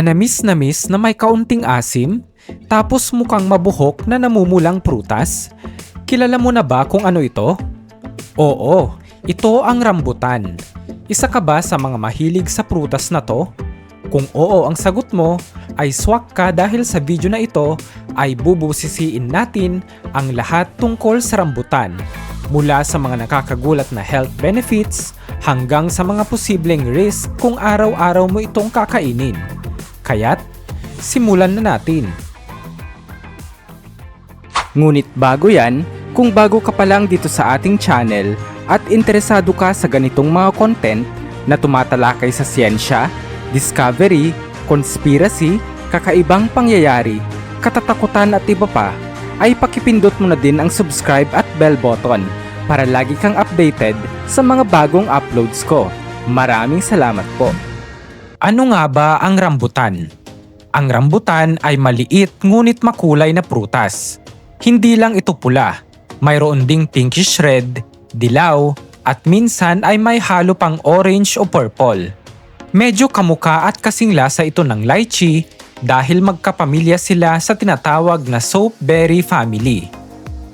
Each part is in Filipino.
Manamis-namis na may kaunting asim, tapos mukhang mabuhok na namumulang prutas. Kilala mo na ba kung ano ito? Oo, ito ang rambutan. Isa ka ba sa mga mahilig sa prutas na to? Kung oo ang sagot mo, ay swak ka dahil sa video na ito ay bubusisiin natin ang lahat tungkol sa rambutan. Mula sa mga nakakagulat na health benefits hanggang sa mga posibleng risk kung araw-araw mo itong kakainin. Kaya't, simulan na natin. Ngunit bago yan, kung bago ka pa lang dito sa ating channel at interesado ka sa ganitong mga content na tumatalakay sa siyensya, discovery, conspiracy, kakaibang pangyayari, katatakutan at iba pa, ay pakipindot mo na din ang subscribe at bell button para lagi kang updated sa mga bagong uploads ko. Maraming salamat po. Ano nga ba ang rambutan? Ang rambutan ay maliit ngunit makulay na prutas. Hindi lang ito pula, mayroon ding pinkish red, dilaw, at minsan ay may halo pang orange o purple. Medyo kamuka at kasing lasa ito ng lychee dahil magkapamilya sila sa tinatawag na soapberry family.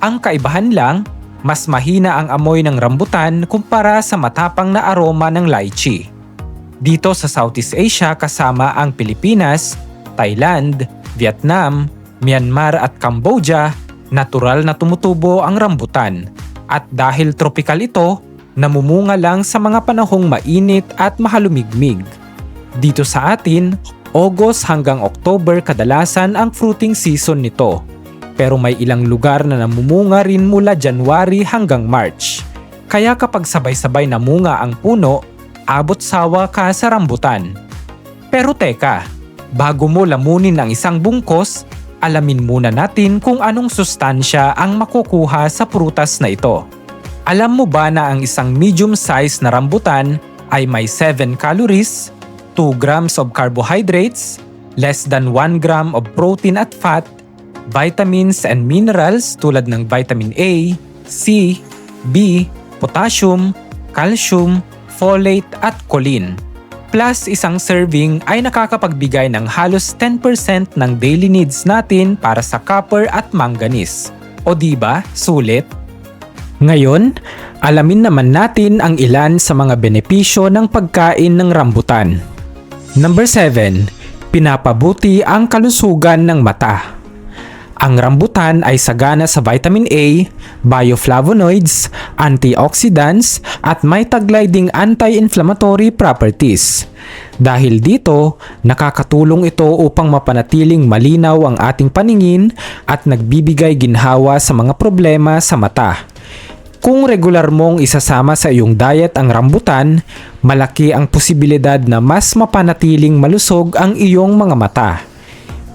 Ang kaibahan lang, mas mahina ang amoy ng rambutan kumpara sa matapang na aroma ng lychee. Dito sa Southeast Asia kasama ang Pilipinas, Thailand, Vietnam, Myanmar at Cambodia, natural na tumutubo ang rambutan. At dahil tropical ito, namumunga lang sa mga panahong mainit at mahalumigmig. Dito sa atin, August hanggang October kadalasan ang fruiting season nito. Pero may ilang lugar na namumunga rin mula January hanggang March. Kaya kapag sabay-sabay namunga ang puno, abot sawa ka sa rambutan. Pero teka, bago mo lamunin ang isang bungkos, alamin muna natin kung anong sustansya ang makukuha sa prutas na ito. Alam mo ba na ang isang medium size na rambutan ay may 7 calories, 2 grams of carbohydrates, less than 1 gram of protein at fat, vitamins and minerals tulad ng vitamin A, C, B, potassium, calcium, folate at choline. Plus isang serving ay nakakapagbigay ng halos 10% ng daily needs natin para sa copper at manganese. O di ba, sulit? Ngayon, alamin naman natin ang ilan sa mga benepisyo ng pagkain ng rambutan. Number 7. Pinapabuti ang kalusugan ng mata. Ang rambutan ay sagana sa vitamin A, bioflavonoids, antioxidants at may taglay ding anti-inflammatory properties. Dahil dito, nakakatulong ito upang mapanatiling malinaw ang ating paningin at nagbibigay ginhawa sa mga problema sa mata. Kung regular mong isasama sa iyong diet ang rambutan, malaki ang posibilidad na mas mapanatiling malusog ang iyong mga mata.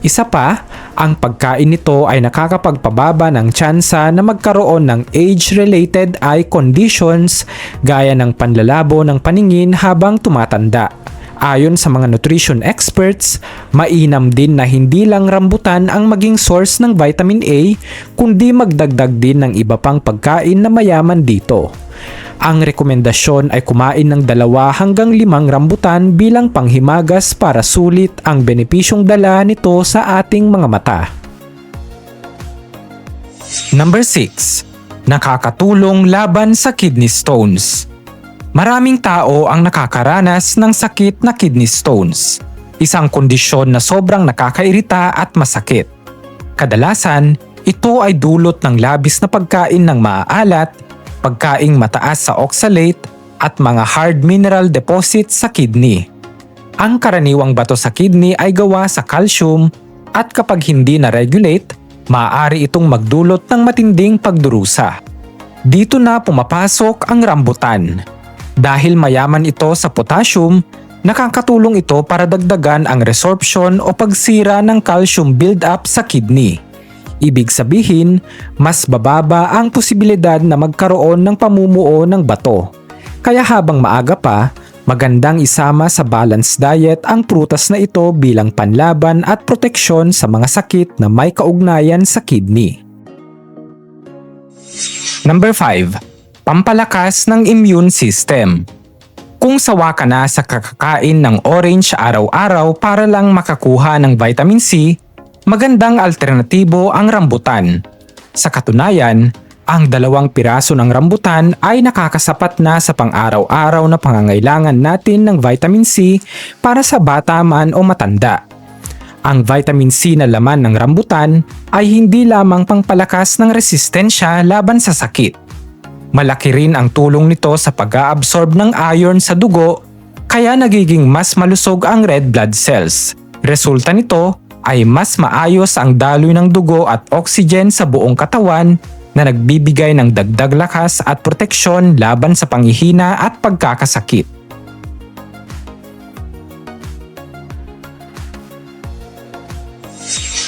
Isa pa, ang pagkain nito ay nakakapagpababa ng tsansa na magkaroon ng age-related eye conditions gaya ng panlalabo ng paningin habang tumatanda. Ayon sa mga nutrition experts, mainam din na hindi lang rambutan ang maging source ng vitamin A, kundi magdagdag din ng iba pang pagkain na mayaman dito. Ang rekomendasyon ay kumain ng dalawa hanggang limang rambutan bilang panghimagas para sulit ang benepisyong dala nito sa ating mga mata. Number 6. Nakakatulong laban sa kidney stones. Maraming tao ang nakakaranas ng sakit na kidney stones, isang kondisyon na sobrang nakakairita at masakit. Kadalasan, ito ay dulot ng labis na pagkain ng maaalat, pagkaing mataas sa oxalate at mga hard mineral deposits sa kidney. Ang karaniwang bato sa kidney ay gawa sa calcium at kapag hindi na-regulate, maaari itong magdulot ng matinding pagdurusa. Dito na pumapasok ang rambutan. Dahil mayaman ito sa potassium, nakakatulong ito para dagdagan ang resorption o pagsira ng calcium buildup sa kidney. Ibig sabihin, mas bababa ang posibilidad na magkaroon ng pamumuo ng bato. Kaya habang maaga pa, magandang isama sa balanced diet ang prutas na ito bilang panlaban at proteksyon sa mga sakit na may kaugnayan sa kidney. Number 5. Pampalakas ng immune system. Kung sawa ka na sa kakakain ng orange araw-araw para lang makakuha ng vitamin C, magandang alternatibo ang rambutan. Sa katunayan, ang dalawang piraso ng rambutan ay nakakasapat na sa pang-araw-araw na pangangailangan natin ng vitamin C para sa bata man o matanda. Ang vitamin C na laman ng rambutan ay hindi lamang pangpalakas ng resistensya laban sa sakit. Malaki rin ang tulong nito sa pag-aabsorb ng iron sa dugo kaya nagiging mas malusog ang red blood cells. Resulta nito ay mas maayos ang daloy ng dugo at oxygen sa buong katawan na nagbibigay ng dagdag lakas at proteksyon laban sa panghihina at pagkakasakit.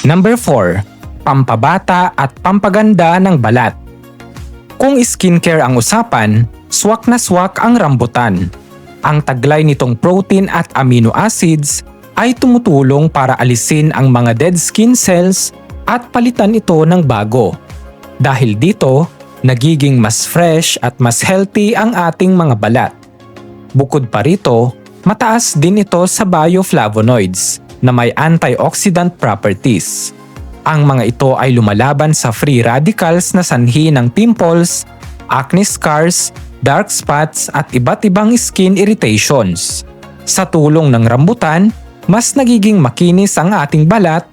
Number 4. Pampabata at pampaganda ng balat. Kung skincare ang usapan, swak na swak ang rambutan. Ang taglay nitong protein at amino acids ay tumutulong para alisin ang mga dead skin cells at palitan ito ng bago. Dahil dito, nagiging mas fresh at mas healthy ang ating mga balat. Bukod pa rito, mataas din ito sa bioflavonoids na may antioxidant properties. Ang mga ito ay lumalaban sa free radicals na sanhi ng pimples, acne scars, dark spots at iba't ibang skin irritations. Sa tulong ng rambutan, mas nagiging makinis ang ating balat,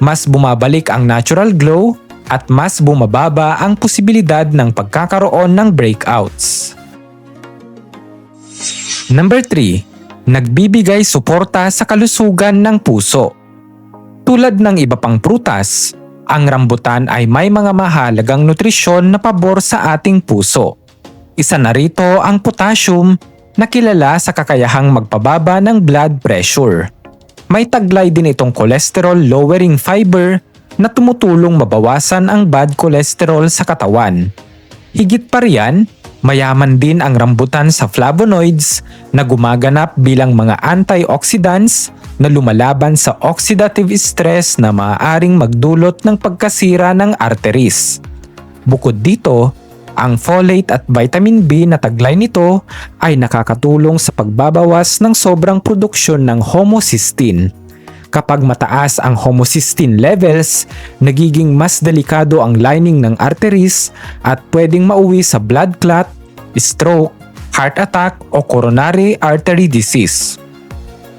mas bumabalik ang natural glow, at mas bumababa ang posibilidad ng pagkakaroon ng breakouts. Number 3. Nagbibigay suporta sa kalusugan ng puso. Tulad ng iba pang prutas, ang rambutan ay may mga mahalagang nutrisyon na pabor sa ating puso. Isa na rito ang potassium na kilala sa kakayahang magpababa ng blood pressure. May taglay din itong cholesterol lowering fiber na tumutulong mabawasan ang bad cholesterol sa katawan. Higit pa riyan, mayaman din ang rambutan sa flavonoids na gumaganap bilang mga antioxidants na lumalaban sa oxidative stress na maaaring magdulot ng pagkasira ng arteries. Bukod dito, ang folate at vitamin B na taglay nito ay nakakatulong sa pagbabawas ng sobrang produksyon ng homocysteine. Kapag mataas ang homocysteine levels, nagiging mas delikado ang lining ng arteries at pwedeng mauwi sa blood clot, stroke, heart attack o coronary artery disease.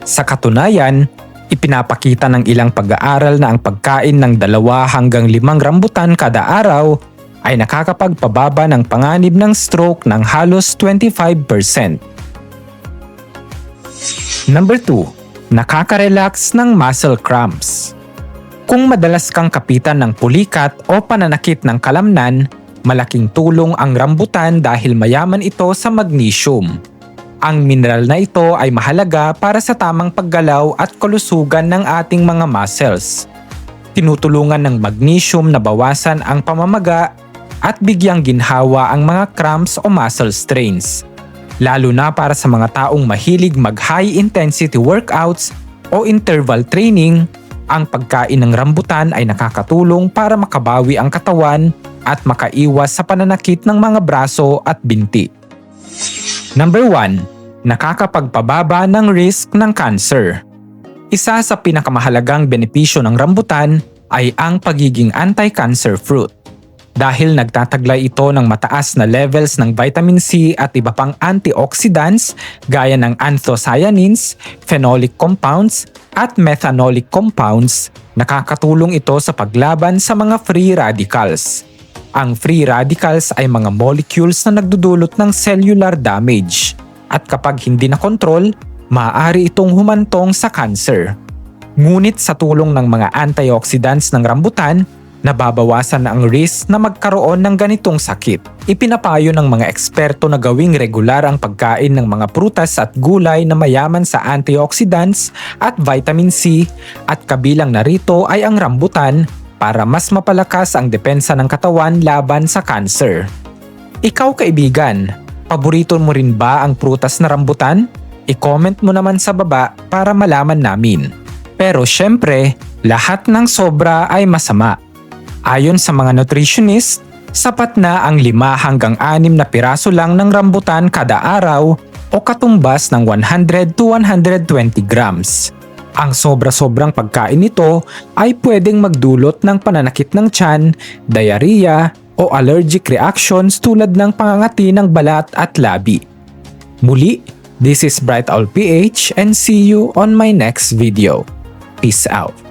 Sa katunayan, ipinapakita ng ilang pag-aaral na ang pagkain ng dalawa hanggang limang rambutan kada araw ay nakakapagpababa ng panganib ng stroke ng halos 25%. Number 2. Nakaka-relax ng muscle cramps. Kung madalas kang kapitan ng pulikat o pananakit ng kalamnan, malaking tulong ang rambutan dahil mayaman ito sa magnesium ang mineral na ito ay mahalaga para sa tamang paggalaw at kalusugan ng ating mga muscles. Tinutulungan ng magnesium na bawasan ang pamamaga at bigyang ginhawa ang mga cramps o muscle strains. Lalo na para sa mga taong mahilig mag high intensity workouts o interval training, ang pagkain ng rambutan ay nakakatulong para makabawi ang katawan at makaiwas sa pananakit ng mga braso at binti. Number 1. Nakakapagpababa ng risk ng cancer. Isa sa pinakamahalagang benepisyo ng rambutan ay ang pagiging anti-cancer fruit. Dahil nagtataglay ito ng mataas na levels ng vitamin C at iba pang antioxidants gaya ng anthocyanins, phenolic compounds at methanolic compounds, nakakatulong ito sa paglaban sa mga free radicals. Ang free radicals ay mga molecules na nagdudulot ng cellular damage at kapag hindi na kontrol, maaari itong humantong sa cancer. Ngunit sa tulong ng mga antioxidants ng rambutan, nababawasan na ang risk na magkaroon ng ganitong sakit. Ipinapayo ng mga eksperto na gawing regular ang pagkain ng mga prutas at gulay na mayaman sa antioxidants at vitamin C at kabilang narito ay ang rambutan para mas mapalakas ang depensa ng katawan laban sa cancer. Ikaw kaibigan, paborito mo rin ba ang prutas na rambutan? I-comment mo naman sa baba para malaman namin. Pero syempre, lahat ng sobra ay masama. Ayon sa mga nutritionist, sapat na ang 5 hanggang 6 na piraso lang ng rambutan kada araw o katumbas ng 100 to 120 grams. Ang sobra-sobrang pagkain nito ay pwedeng magdulot ng pananakit ng tiyan, diarrhea, o allergic reactions tulad ng pangangati ng balat at labi. Muli, this is Bright Owl PH and see you on my next video. Peace out.